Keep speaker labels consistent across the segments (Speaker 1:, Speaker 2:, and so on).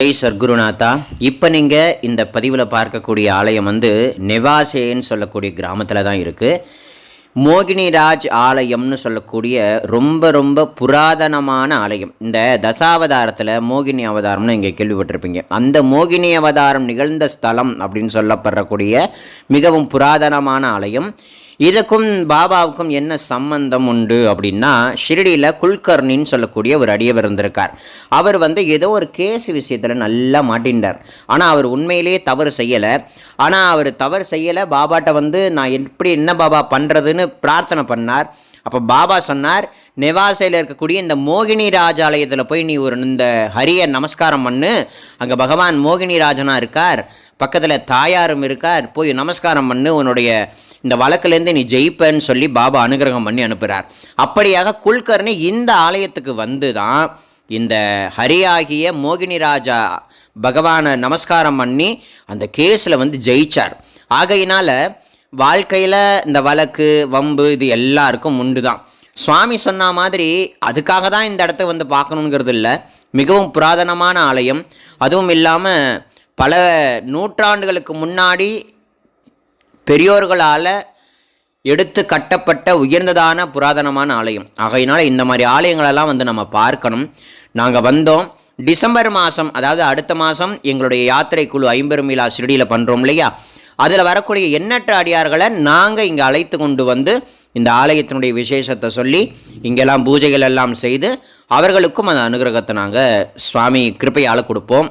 Speaker 1: ஜெய் சர்க்குருநாதா இப்போ நீங்கள் இந்த பதிவில் பார்க்கக்கூடிய ஆலயம் வந்து நெவாசேன்னு சொல்லக்கூடிய கிராமத்தில் தான் இருக்குது மோகினிராஜ் ஆலயம்னு சொல்லக்கூடிய ரொம்ப ரொம்ப புராதனமான ஆலயம். இந்த தசாவதாரத்தில் மோகினி அவதாரம்னு இங்கே கேள்விப்பட்டிருப்பீங்க. அந்த மோகினி அவதாரம் நிகழ்ந்த ஸ்தலம் அப்படின்னு சொல்லப்படக்கூடிய மிகவும் புராதனமான ஆலயம். இதுக்கும் பாபாவுக்கும் என்ன சம்பந்தம் உண்டு அப்படின்னா ஷிரடியில் குல்கர்ணின்னு சொல்லக்கூடிய ஒரு அடியவர் இருந்திருக்கார். அவர் வந்து ஏதோ ஒரு கேஸ் விஷயத்தில் நல்லா மாட்டின்றார். ஆனால் அவர் உண்மையிலேயே தவறு செய்யலை. ஆனால் அவர் தவறு செய்யலை. பாபாட்ட வந்து நான் எப்படி என்ன பாபா பண்ணுறதுன்னு பிரார்த்தனை பண்ணார். அப்போ பாபா சொன்னார் நெவாசையில் இருக்கக்கூடிய இந்த மோகினி ராஜாலயத்தில் போய் நீ ஒரு இந்த ஹரிய நமஸ்காரம் பண்ணு. அங்கே பகவான் மோகினி ராஜனாக இருக்கார். பக்கத்தில் தாயாரும் இருக்கார். போய் நமஸ்காரம் பண்ணு. உன்னுடைய இந்த வழக்குலேருந்து நீ ஜெயிப்பேன்னு சொல்லி பாபா அனுகிரகம் பண்ணி அனுப்புகிறார் அப்படியாக குல்கர்ணி இந்த ஆலயத்துக்கு வந்து தான் இந்த ஹரியாகிய மோகினி ராஜா பகவானை நமஸ்காரம் பண்ணி அந்த கேஸில் வந்து ஜெயிச்சார். ஆகையினால் வாழ்க்கையில் இந்த வழக்கு வம்பு இது எல்லாருக்கும் உண்டு தான் சுவாமி சொன்ன மாதிரி அதுக்காக தான் இந்த இடத்த வந்து பார்க்கணுங்கிறது இல்லை. மிகவும் புராதனமான ஆலயம். அதுவும் இல்லாமல் பல நூற்றாண்டுகளுக்கு முன்னாடி பெரியோர்களால் எடுத்து கட்டப்பட்ட உயர்ந்ததான புராதனமான ஆலயம். ஆகையினால் இந்த மாதிரி ஆலயங்களெல்லாம் வந்து நம்ம பார்க்கணும். நாங்கள் வந்தோம். டிசம்பர் மாதம் அதாவது அடுத்த மாதம் எங்களுடைய யாத்திரை குழு ஐம்பெருமிழா ஷிரடியில் பண்ணுறோம் இல்லையா? அதில் வரக்கூடிய எண்ணற்ற அடியார்களை நாங்கள் இங்கே அழைத்து கொண்டு வந்து இந்த ஆலயத்தினுடைய விசேஷத்தை சொல்லி இங்கெல்லாம் பூஜைகள் எல்லாம் செய்து அவர்களுக்கும் அந்த அனுகிரகத்தை நாங்கள் சுவாமி கிருப்பையால் கொடுப்போம்.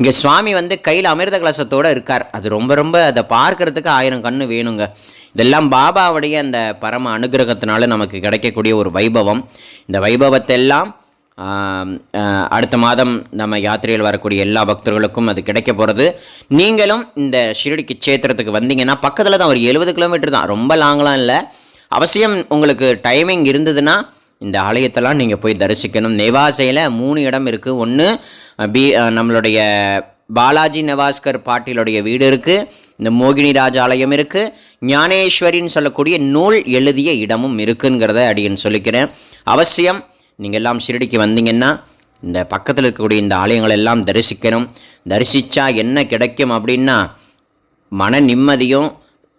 Speaker 1: இங்கே சுவாமி வந்து கையில் அமிர்த கலசத்தோடு இருக்கார். அது ரொம்ப ரொம்ப அதை பார்க்கறதுக்கு ஆயிரம் கண்ணு வேணுங்க. இதெல்லாம் பாபாவுடைய அந்த பரம அனுகிரகத்தினால நமக்கு கிடைக்கக்கூடிய ஒரு வைபவம். இந்த வைபவத்தை எல்லாம் அடுத்த மாதம் நம்ம யாத்திரையில் வரக்கூடிய எல்லா பக்தர்களுக்கும் அது கிடைக்க போகிறது நீங்களும் இந்த ஷிரடிக்கு சேத்திரத்துக்கு வந்தீங்கன்னா பக்கத்தில் தான் ஒரு எழுபது கிலோமீட்டர் தான். ரொம்ப லாங்கெலாம் இல்லை. அவசியம் உங்களுக்கு டைமிங் இருந்ததுன்னா இந்த ஆலயத்தெல்லாம் நீங்கள் போய் தரிசிக்கணும். நெவாசையில் மூணு இடம் இருக்குது ஒன்று பி நம்மளுடைய பாலாஜி நவாஸ்கர் பாட்டிலுடைய வீடு இருக்குது இந்த மோகினி ராஜாலயம் இருக்குது ஞானேஸ்வரின்னு சொல்லக்கூடிய நூல் எழுதிய இடமும் இருக்குங்கிறத அடியன் சொல்லிக்கிறேன். அவசியம் நீங்கள் எல்லாம் ஷிரடிக்கு வந்தீங்கன்னா இந்த பக்கத்தில் இருக்கக்கூடிய இந்த ஆலயங்கள் எல்லாம் தரிசிக்கணும். தரிசித்தா என்ன கிடைக்கும் அப்படின்னா மன நிம்மதியும்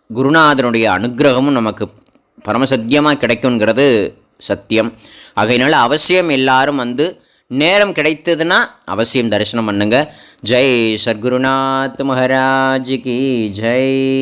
Speaker 1: குருநாதனுடைய அனுக்கிரகமும் நமக்கு பரமசத்தியமாக கிடைக்குங்கிறது சத்தியம். ஆகையினால அவசியம் எல்லாரும் வந்து நேரம் கிடைத்ததுன்னா அவசியம் தரிசனம் பண்ணுங்க. ஜெய் சர்க்குருநாத் மகாராஜ் கி ஜெய்.